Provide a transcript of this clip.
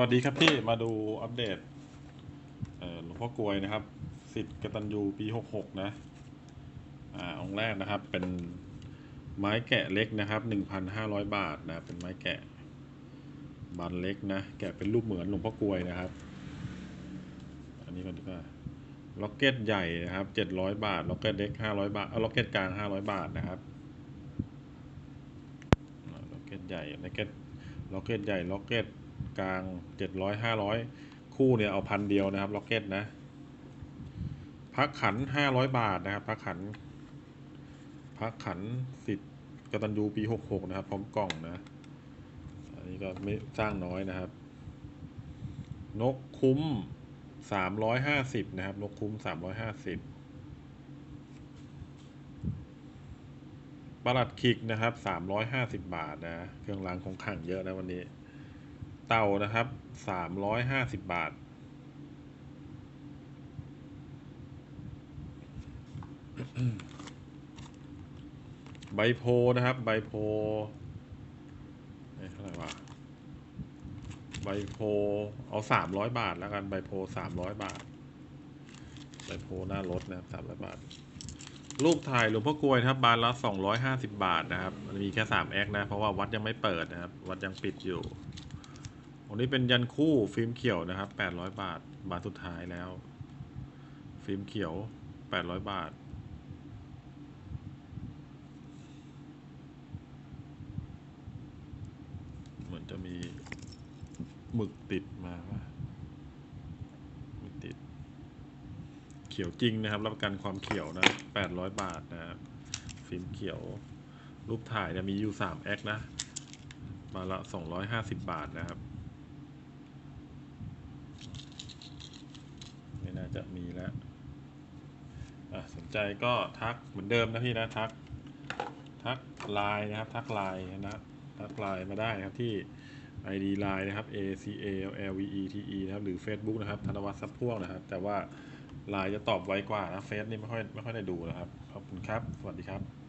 วัสดีครับพี่มาดูอัปเดตเอ่อหลวงพ่อกลวยนะครับสิทธิ์กตัญญูปีหกหกนะอ่าองค์แรกนะครับเป็นไม้แกะเล็กนะครับหนึ่งพันห้าร้อยบาทนะเป็นไม้แกะบานเล็กนะแกะเป็นรูปเหมือนหลวงพ่อกลวยนะครับ อันนี้ก่อนดีกว่าล็อกเก็ตใหญ่นะครับเจ็ดร้อยบาทล็อกเก็ตเล็กห้าร้อยบาทเอาล็อกเก็ตกลางห้าร้อยบาทนะครับล็อกเก็ตใหญ่ล็อกเก็ตล็อกเก็ตใหญ่ล็อกเก็ต กลางเจ็ดร้อยห้าร้อยคู่เนี่ยเอาพันเดียวนะครับล็อกเก็ตนะพักขันห้าร้อยบาทนะครับพักขันพักขันสิทธิ์กตัญญูปีหกหกนะครับพร้อมกล่องนะอันนี้ก็ไม่สร้างน้อยนะครับ นกคุ้มสามร้อยห้าสิบนะครับ นกคุ้มสามร้อยห้าสิบประหลัดขิกนะครับสามร้อยห้าสิบบาทนะ เครื่องรางของขลังเยอะนะวันนี้ เต่านะครับสามร้อยห้าสิบบาท ใบโพนะครับ ใบโพเอ้ยเท่าไหร่วะใบโพเอาสามร้อยบาทแล้วกันใบโพสามร้อยบาท ใบโพหน้ารถนะครับสามร้อยบาท รูปถ่ายหลวงพ่อกลวยนะครับบานละสองร้อยห้าสิบบาทนะครับ มันมีแค่สามแอคนะ เพราะว่าวัดยังไม่เปิดนะครับ วัดยังปิดอยู่ อันนี้เป็นยันคู่ฟิล์มเขียวนะครับแปดร้อยบาท บาทสุดท้ายแล้ว ฟิล์มเขียวแปดร้อยบาท เหมือนจะมีหมึกติดมาว่าไม่ติด เขียวจริงนะครับ รับประกันความเขียวนะแปดร้อยบาทนะครับ ฟิล์มเขียว รูปถ่ายเนี่ยมีอยู่สามแอคนะมาละสองร้อยห้าสิบบาทนะครับ ไม่น่า จะมีแล้วอะสนใจก็ทักเหมือนเดิมนะพี่นะทักทักไลน์นะครับ ทักไลน์นะทักไลน์มาได้นะครับที่ ID ไลน์นะครับ A C A L L V E T E นะครับหรือ Facebook นะครับธนวัฒน์ซับพ่วงนะครับ แต่ว่าไลน์จะตอบไวกว่านะเฟซนี่ไม่ค่อยไม่ค่อยได้ดูนะครับ ขอบคุณครับ สวัสดีครับ